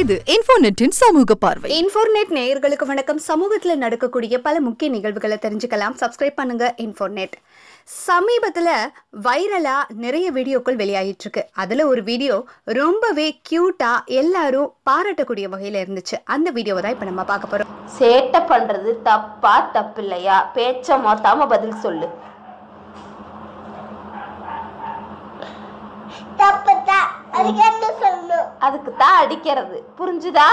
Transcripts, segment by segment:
இது இன்ஃபோநெட்டின் சமூக பார்வை. இன்ஃபோர்நெட் நேயர்களுக்கு வணக்கம். சமூகத்தில் நடக்கக்கூடிய பல முக்கிய நிகழ்வுகளை தெரிஞ்சுக்கலாம். சப்ஸ்கிரைப் பண்ணுங்க இன்ஃபோர்நெட் சமீபத்தில் வைரலாக நிறைய வீடியோக்கள் வெளியாகிட்டு இருக்கு அதில் ஒரு வீடியோ ரொம்பவே க்யூட்டாக எல்லாரும் பாராட்டக்கூடிய வகையில் இருந்துச்சு. அந்த வீடியோவை தான் இப்போ நம்ம பார்க்க போகிறோம் சேட்டை பண்றது தப்பா தப்பில்லையா? பேச்ச மாத்தாம பதில் சொல்லு. என்ன சொல்லணும் அதுக்கு தான் அடிக்கிறது. புரிஞ்சுதா?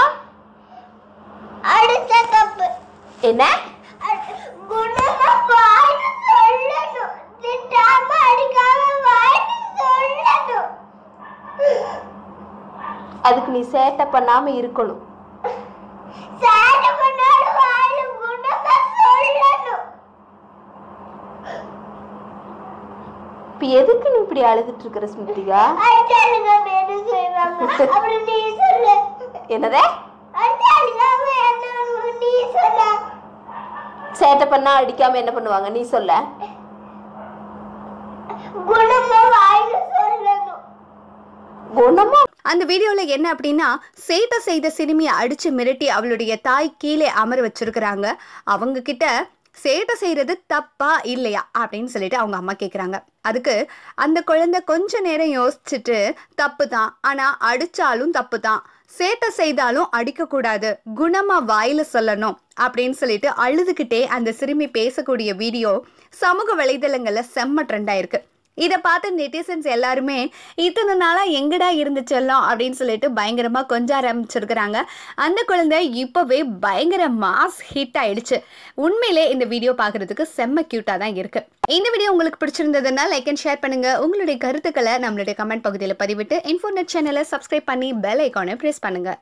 அடுத்த தப்பு என்ன? அதுக்கு நீ சேட்டை பண்ணாம இருக்கணும் சேட்டை பண்ணாலும் வாயில குணமா சொல்லணும் இப்ப எதுக்கு நீ இப்படி அழுதுட்டு இருக்கிற ஸ்மிருதிகா? அடிச்சாலுங்க என்னதே? சேட்டை பண்ணா அடிக்காம என்ன பண்ணுவாங்க? நீ சொல்ல. குணமா? அந்த வீடியோவில் என்ன அப்படின்னா சேட்டை செய்த சிறுமியை அடிச்சு மிரட்டி அவளுடைய தாய் கீழே அமர வச்சிருக்கிறாங்க. அவங்க கிட்ட சேட்டை செய்கிறது தப்பா இல்லையா அப்படின்னு சொல்லிட்டு அவங்க அம்மா கேட்குறாங்க அதுக்கு அந்த குழந்தை கொஞ்ச நேரம் யோசிச்சுட்டு தப்பு தான் ஆனால் அடித்தாலும் தப்பு தான் சேட்டை செய்தாலும் அடிக்கக்கூடாது. குணமாக வாயில் சொல்லணும் அப்படின்னு சொல்லிட்டு அழுதுகிட்டே அந்த சிறுமி பேசக்கூடிய வீடியோ சமூக வலைதளங்களில் செம்ம ட்ரெண்ட் ஆயிருக்கு. இதை பார்த்து நெட்டிசன்ஸ் எல்லாருமே இத்தனை நாளாக எங்கடா இருந்துச்செல்லாம் அப்படின்னு சொல்லிட்டு பயங்கரமாக கொஞ்ச ஆரம்பிச்சிருக்கிறாங்க. அந்த குழந்தை இப்போவே பயங்கர மாஸ் ஹிட் ஆயிடுச்சு. உண்மையிலே இந்த வீடியோ பார்க்குறதுக்கு செம்ம க்யூட்டாக தான் இருக்கு. இந்த வீடியோ உங்களுக்கு பிடிச்சிருந்ததுன்னா லைக் அண்ட் ஷேர் பண்ணுங்க. உங்களுடைய கருத்துக்களை நம்மளுடைய கமெண்ட் பகுதியில் பதிவிட்டு இன்ஃபோர்நெட் சேனலை சப்ஸ்கிரைப் பண்ணி பெல் ஐக்கானை ப்ரெஸ் பண்ணுங்க.